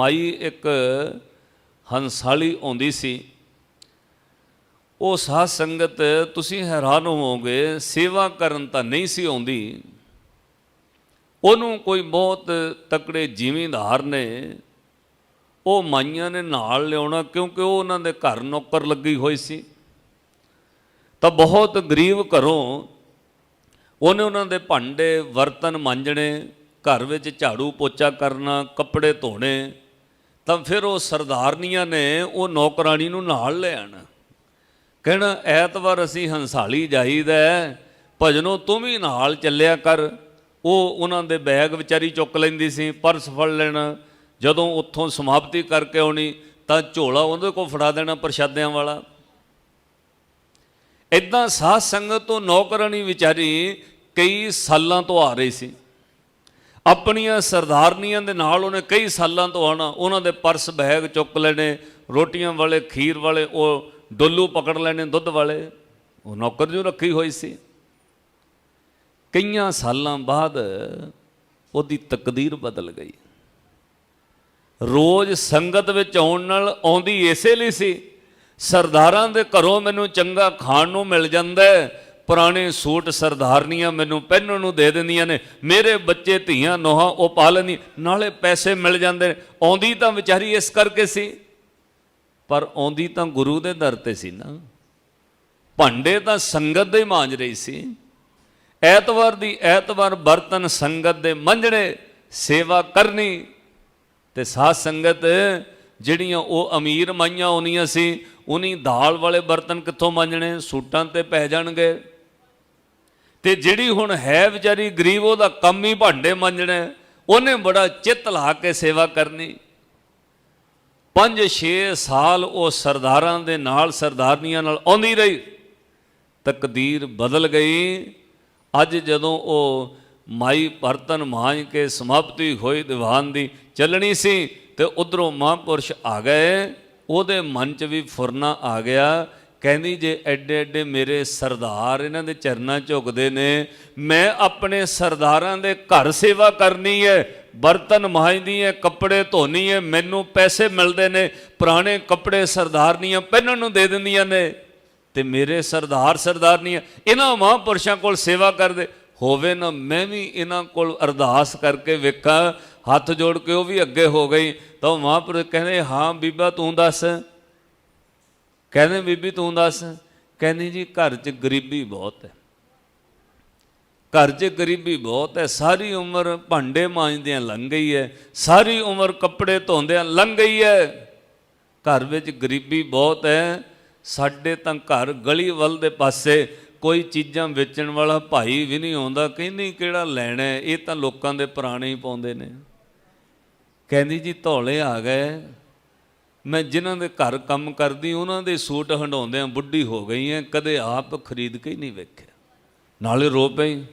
ਮਾਈ ਇੱਕ ਹੰਸਾਲੀ ਆਉਂਦੀ ਸੀ। ਉਹ ਸਾਧ ਸੰਗਤ, ਤੁਸੀਂ ਹੈਰਾਨ ਹੋਵੋਗੇ, ਸੇਵਾ ਕਰਨ ਤਾਂ ਨਹੀਂ ਸੀ ਆਉਂਦੀ। ਉਹਨੂੰ ਕੋਈ ਬਹੁਤ ਤਕੜੇ ਜ਼ਿਮੀਂਦਾਰ ਨੇ, ਉਹ ਮਾਈਆਂ ਨੇ ਨਾਲ ਲਿਆਉਣਾ ਕਿਉਂਕਿ ਉਹ ਉਹਨਾਂ ਦੇ ਘਰ ਨੌਕਰ ਲੱਗੀ ਹੋਈ ਸੀ। ਤਾਂ ਬਹੁਤ ਗਰੀਬ ਘਰੋਂ ਉਹਨੇ ਉਹਨਾਂ ਦੇ ਭਾਂਡੇ, ਬਰਤਨ ਮਾਂਜਣੇ, ਘਰ ਵਿੱਚ ਝਾੜੂ ਪੋਚਾ ਕਰਨਾ, ਕੱਪੜੇ ਧੋਣੇ ਤਾਂ ਫਿਰ ਉਹ ਸਰਦਾਰਨੀਆਂ ਨੇ ਉਹ ਨੌਕਰਾਨੀ ਨੂੰ ਨਾਲ ਲੈ ਕਹਿਣਾ ਐਤਵਾਰ ਅਸੀਂ ਹੰਸਾਲੀ ਜਾਈਦਾ ਹੈ, ਭਜਨੋ ਤੂੰ ਵੀ ਨਾਲ ਚੱਲਿਆ ਕਰ। ਉਹ ਉਹਨਾਂ ਦੇ ਬੈਗ ਵਿਚਾਰੀ ਚੁੱਕ ਲੈਂਦੀ ਸੀ ਪਰਸ ਫੜ ਲੈਣਾ। ਜਦੋਂ ਉੱਥੋਂ ਸਮਾਪਤੀ ਕਰਕੇ ਆਉਣੀ ਤਾਂ ਝੋਲਾ ਉਹਦੇ ਕੋਲ ਫੜਾ ਦੇਣਾ ਪ੍ਰਸ਼ਾਦਿਆਂ ਵਾਲਾ। ਇਦਾਂ ਸਾਧ ਸੰਗਤ ਤੋਂ ਨੌਕਰਾਨੀ ਵਿਚਾਰੀ ਕਈ ਸਾਲਾਂ ਤੋਂ ਆ ਰਹੀ ਸੀ। ਆਪਣੀਆਂ ਸਰਦਾਰਨੀਆਂ ਦੇ ਨਾਲ ਉਹਨੇ ਕਈ ਸਾਲਾਂ ਤੋਂ ਆਣਾ ਉਹਨਾਂ ਦੇ ਪਰਸ ਬੈਗ ਚੁੱਕ ਲੈਣੇ, ਰੋਟੀਆਂ ਵਾਲੇ, ਖੀਰ ਵਾਲੇ, ਉਹ ਡੋਲੂ ਪਕੜ ਲੈਣੇ, ਦੁੱਧ ਵਾਲੇ। ਉਹ ਨੌਕਰ ਜੋ ਰੱਖੀ ਹੋਈ ਸੀ। ਕਈਆਂ ਸਾਲਾਂ ਬਾਅਦ ਉਹਦੀ ਤਕਦੀਰ ਬਦਲ ਗਈ। ਰੋਜ਼ ਸੰਗਤ ਵਿੱਚ ਆਉਣ ਨਾਲ ਆਉਂਦੀ ਇਸੇ ਲਈ ਸੀ। ਸਰਦਾਰਾਂ ਦੇ ਘਰੋਂ ਮੈਨੂੰ ਚੰਗਾ ਖਾਣ ਨੂੰ ਮਿਲ ਜਾਂਦਾ ਹੈ। ਪੁਰਾਣੇ ਸੂਟ ਸਰਦਾਰਨੀਆਂ ਮੈਨੂੰ ਪਹਿਨਣ ਨੂੰ ਦੇ ਦਿੰਦੀਆਂ ਨੇ। ਮੇਰੇ ਬੱਚੇ ਧੀਆਂ ਨੋਹਾਂ, ਉਹ ਪਾ ਲੈਂਦੀ ਨਾਲੇ ਪੈਸੇ ਮਿਲ ਜਾਂਦੇ ਨੇ। ਆਉਂਦੀ ਤਾਂ ਵਿਚਾਰੀ ਇਸ ਕਰਕੇ ਸੀ। ਪਰ ਆਉਂਦੀ ਤਾਂ ਗੁਰੂ ਦੇ ਦਰ ਤੇ ਸੀ ਨਾ। ਭਾਂਡੇ ਤਾਂ ਸੰਗਤ ਦੇ ਮਾਂਜ ਰਹੀ ਸੀ। ਐਤਵਾਰ ਦੀ ਐਤਵਾਰ ਬਰਤਨ ਸੰਗਤ ਦੇ ਮੰਝਣੇ ਸੇਵਾ ਕਰਨੀ ਤੇ ਸਾਧ ਸੰਗਤ ਜਿਹੜੀਆਂ ਉਹ ਅਮੀਰ ਮਾਈਆਂ ਆਉਣੀਆਂ ਸੀ ਉਨੀ ਦਾਲ ਵਾਲੇ ਬਰਤਨ ਕਿੱਥੋਂ ਮਾਂਜਣੇ? ਸੂਟਾਂ ਤੇ ਪੈ ਜਾਣਗੇ। ਤੇ ਜਿਹੜੀ ਹੁਣ ਹੈ ਵਿਚਾਰੀ ਗਰੀਬ, ਉਹਦਾ ਕੰਮ ਹੀ ਭਾਂਡੇ ਮਾਂਜਣੇ ਉਹਨੇ ਬੜਾ ਚਿੱਤ ਲਾ ਕੇ ਸੇਵਾ ਕਰਨੀ। 5-6 ਸਾਲ ਉਹ ਸਰਦਾਰਾਂ ਦੇ ਨਾਲ, ਸਰਦਾਰਨੀਆਂ ਨਾਲ ਆਉਂਦੀ ਰਹੀ। ਤਕਦੀਰ ਬਦਲ ਗਈ। ਅੱਜ ਜਦੋਂ ਉਹ ਮਾਈ ਪਰਤਨ ਮਾਂਜ ਕੇ ਸਮਾਪਤੀ ਹੋਈ ਦੀਵਾਨ ਦੀ ਚੱਲਣੀ ਸੀ ਤੇ ਉਧਰੋਂ ਮਹਾਂਪੁਰਸ਼ ਆ ਗਏ। ਉਹਦੇ ਮਨ 'ਚ ਵੀ ਫੁਰਨਾ ਆ ਗਿਆ। ਕਹਿੰਦੀ ਜੇ ਐਡੇ ਐਡੇ ਮੇਰੇ ਸਰਦਾਰ ਇਹਨਾਂ ਦੇ ਚਰਨਾਂ ਝੁਕਦੇ ਨੇ, ਮੈਂ ਆਪਣੇ ਸਰਦਾਰਾਂ ਦੇ ਘਰ ਸੇਵਾ ਕਰਨੀ ਹੈ, ਬਰਤਨ ਮਾਂਜਦੀ ਹੈ, ਕੱਪੜੇ ਧੋਣੀ ਹੈ, ਮੈਨੂੰ ਪੈਸੇ ਮਿਲਦੇ ਨੇ, ਪੁਰਾਣੇ ਕੱਪੜੇ ਸਰਦਾਰਨੀਆਂ ਪਹਿਨਣ ਨੂੰ ਦੇ ਦਿੰਦੀਆਂ ਨੇ, ਤੇ ਮੇਰੇ ਸਰਦਾਰ ਸਰਦਾਰਨੀਆਂ ਇਹਨਾਂ ਮਹਾਂਪੁਰਸ਼ਾਂ ਕੋਲ ਸੇਵਾ ਕਰਦੇ, ਹੋਵੇ ਨਾ ਮੈਂ ਵੀ ਇਹਨਾਂ ਕੋਲ ਅਰਦਾਸ ਕਰਕੇ ਵੇਖਾਂ, ਹੱਥ ਜੋੜ ਕੇ ਉਹ ਵੀ ਅੱਗੇ ਹੋ ਗਈ, ਤਾਂ ਉਹ ਮਹਾਂਪੁਰਸ਼ ਕਹਿੰਦੇ, ਹਾਂ ਬੀਬਾ ਤੂੰ ਦੱਸ ਕਹਿੰਦੇ, ਬੀਬੀ ਤੂੰ ਦੱਸ, ਕਹਿੰਦੀ ਜੀ ਘਰ 'ਚ ਗਰੀਬੀ ਬਹੁਤ ਹੈ। ਘਰ 'ਚ ਗਰੀਬੀ ਬਹੁਤ ਹੈ, ਸਾਰੀ ਉਮਰ ਭਾਂਡੇ ਮਾਂਜਦਿਆਂ ਲੰਘ ਗਈ ਹੈ, ਸਾਰੀ ਉਮਰ ਕੱਪੜੇ ਧੋਂਦਿਆਂ ਲੰਘ ਗਈ ਹੈ। ਘਰ ਵਿੱਚ ਗਰੀਬੀ ਬਹੁਤ ਹੈ, ਸਾਡੇ ਤਾਂ ਘਰ ਗਲੀ ਵੱਲ ਦੇ ਪਾਸੇ ਕੋਈ ਚੀਜ਼ਾਂ ਵੇਚਣ ਵਾਲਾ ਭਾਈ ਵੀ ਨਹੀਂ ਆਉਂਦਾ, ਕਹਿੰਦੀ ਕਿਹੜਾ ਲੈਣਾ ਇਹ ਤਾਂ ਲੋਕਾਂ ਦੇ ਪੁਰਾਣੇ ਹੀ ਪਾਉਂਦੇ ਨੇ। ਕਹਿੰਦੀ ਜੀ ਧੌਲੇ ਆ ਗਏ ਮੈਂ ਜਿਨ੍ਹਾਂ ਦੇ ਘਰ ਕੰਮ ਕਰਦੀ, ਉਹਨਾਂ ਦੇ ਸੂਟ ਹੰਡਾਉਂਦਿਆਂ ਬੁੱਢੀ ਹੋ ਗਈ ਐ ਕਦੇ ਆਪ ਖਰੀਦ ਕੇ ਹੀ ਨਹੀਂ ਵੇਖਿਆ। ਨਾਲੇ ਰੋ ਪਈ।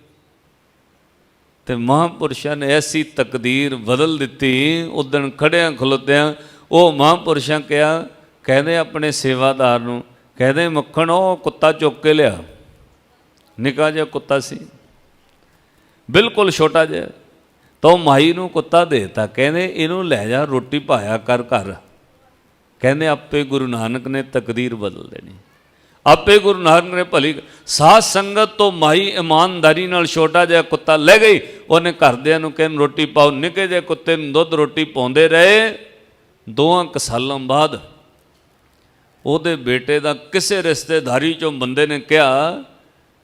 ਤੇ ਮਹਾਂਪੁਰਸ਼ਾਂ ਨੇ ਐਸੀ ਤਕਦੀਰ ਬਦਲ ਦਿੱਤੀ ਉਦਣ ਖੜਿਆਂ ਖਲੋਤਿਆਂ, ਉਹ ਮਹਾਂਪੁਰਸ਼ਾਂ ਕਿਹਾ, ਕਹਿੰਦੇ ਆਪਣੇ ਸੇਵਾਦਾਰ ਨੂੰ, ਕਹਿੰਦੇ ਮੱਖਣ, ਉਹ ਕੁੱਤਾ ਚੁੱਕ ਕੇ ਲਿਆ। ਨਿੱਕਾ ਜਿਹਾ ਕੁੱਤਾ ਸੀ। ਬਿਲਕੁਲ ਛੋਟਾ ਜਿਹਾ। ਤਾਂ ਉਹ ਮਾਈ ਨੂੰ ਕੁੱਤਾ ਦੇਤਾ, ਕਹਿੰਦੇ ਇਹਨੂੰ ਲੈ ਜਾ, ਰੋਟੀ ਪਾਇਆ ਕਰ ਘਰ। ਕਹਿੰਦੇ ਆਪੇ ਗੁਰੂ ਨਾਨਕ ਨੇ ਤਕਦੀਰ ਬਦਲ ਦੇਣੀ। ਆਪੇ ਗੁਰੂ ਨਾਨਕ ਨੇ ਭਲੀ ਸਾਧ ਸੰਗਤ ਤੋਂ ਮਾਈ ਇਮਾਨਦਾਰੀ ਨਾਲ ਛੋਟਾ ਜਿਹਾ ਕੁੱਤਾ ਲੈ ਗਈ। ਉਹਨੇ ਘਰਦਿਆਂ ਨੂੰ ਕਹਿਣ ਰੋਟੀ ਪਾਓ, ਨਿੱਕੇ ਜਿਹੇ ਕੁੱਤੇ ਨੂੰ ਦੁੱਧ ਰੋਟੀ ਪਾਉਂਦੇ ਰਹੇ। ਦੋਆਂ ਕੁ ਸਾਲਾਂ ਬਾਅਦ ਉਹਦੇ ਬੇਟੇ ਦਾ ਕਿਸੇ ਰਿਸ਼ਤੇਦਾਰੀ ਚੋਂ ਬੰਦੇ ਨੇ ਕਿਹਾ,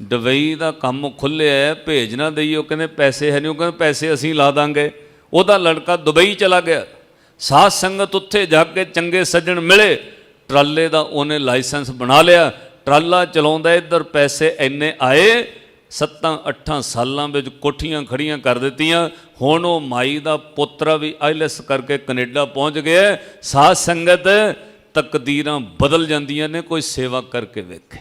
ਡਬਈ ਦਾ ਕੰਮ ਖੁੱਲਿਆ ਹੈ, ਭੇਜ ਨਾ ਦਈਓ। ਕਹਿੰਦੇ, ਪੈਸੇ ਹੈ ਨਹੀਂ ਉਹ ਕਹਿੰਦੇ, ਪੈਸੇ ਅਸੀਂ ਲਾ ਦਾਂਗੇ। ਉਹਦਾ ਲੜਕਾ ਦੁਬਈ ਚਲਾ ਗਿਆ। ਸਾਧ ਸੰਗਤ ਉੱਥੇ ਜਾ ਕੇ ਚੰਗੇ ਸੱਜਣ ਮਿਲੇ। ਟਰਾਲੇ ਦਾ ਉਹਨੇ ਲਾਇਸੈਂਸ ਬਣਾ ਲਿਆ। ਟਰਾਲਾ ਚਲਾਉਂਦਾ ਇੱਧਰ ਪੈਸੇ ਇੰਨੇ ਆਏ, ਸੱਤਾਂ ਅੱਠਾਂ ਸਾਲਾਂ ਵਿੱਚ ਕੋਠੀਆਂ ਖੜੀਆਂ ਕਰ ਦਿੱਤੀਆਂ। ਹੁਣ ਉਹ ਮਾਈ ਦਾ ਪੋਤਰਾ ਵੀ ਆਈਲੈਸ ਕਰਕੇ ਕੈਨੇਡਾ ਪਹੁੰਚ ਗਿਆ ਸਾਧ ਸੰਗਤ ਤਕਦੀਰਾਂ ਬਦਲ ਜਾਂਦੀਆਂ ਨੇ, ਕੋਈ ਸੇਵਾ ਕਰਕੇ ਵੇਖੇ।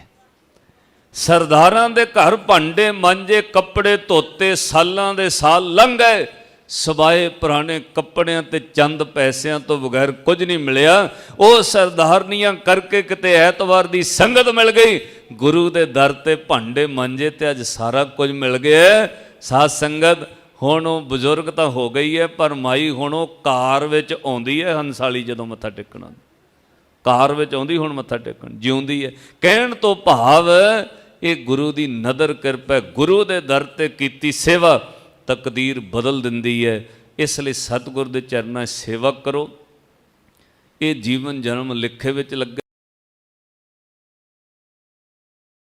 ਸਰਦਾਰਾਂ ਦੇ ਘਰ ਭਾਂਡੇ ਮਾਂਜੇ, ਕੱਪੜੇ ਧੋਤੇ, ਸਾਲਾਂ ਦੇ ਸਾਲ ਲੰਘ ਗਏ। ਸਵਾਏ ਪੁਰਾਣੇ ਕੱਪੜਿਆਂ ਤੇ ਚੰਦ ਪੈਸਿਆਂ ਤੋਂ ਬਗੈਰ ਕੁਝ ਨਹੀਂ ਮਿਲਿਆ, ਉਹ ਸਰਦਾਰਨੀਆਂ ਕਰਕੇ ਕਿਤੇ ਐਤਵਾਰ ਦੀ ਸੰਗਤ ਮਿਲ ਗਈ। ਗੁਰੂ ਦੇ ਦਰ ਤੇ ਭਾਂਡੇ ਮੰਜੇ ਤੇ ਅੱਜ ਸਾਰਾ ਕੁਝ ਮਿਲ ਗਿਆ ਸਾਧ ਸੰਗਤ, ਹੁਣ ਉਹ ਬਜ਼ੁਰਗ ਤਾਂ ਹੋ ਗਈ ਹੈ, ਪਰ ਮਾਈ ਹੁਣ ਉਹ ਕਾਰ ਵਿੱਚ ਆਉਂਦੀ ਹੈ ਹੰਸਾਲੀ ਜਦੋਂ ਮੱਥਾ ਟੇਕਣਾ ਕਾਰ ਵਿੱਚ ਆਉਂਦੀ, ਹੁਣ ਮੱਥਾ ਟੇਕਣ ਜਿਉਂਦੀ ਹੈ। ਕਹਿਣ ਤੋਂ ਭਾਵ ਇਹ ਗੁਰੂ ਦੀ ਨਦਰ ਕਿਰਪਾ ਗੁਰੂ ਦੇ ਦਰ ਤੇ ਕੀਤੀ ਸੇਵਾ। ਤਕਦੀਰ ਬਦਲ ਦਿੰਦੀ ਹੈ। ਇਸ ਲਈ ਸਤਿਗੁਰ ਦੇ ਚਰਨਾਂ ਸੇਵਾ ਕਰੋ। ਇਹ ਜੀਵਨ ਜਨਮ ਲਿਖੇ ਵਿੱਚ ਲੱਗੇ।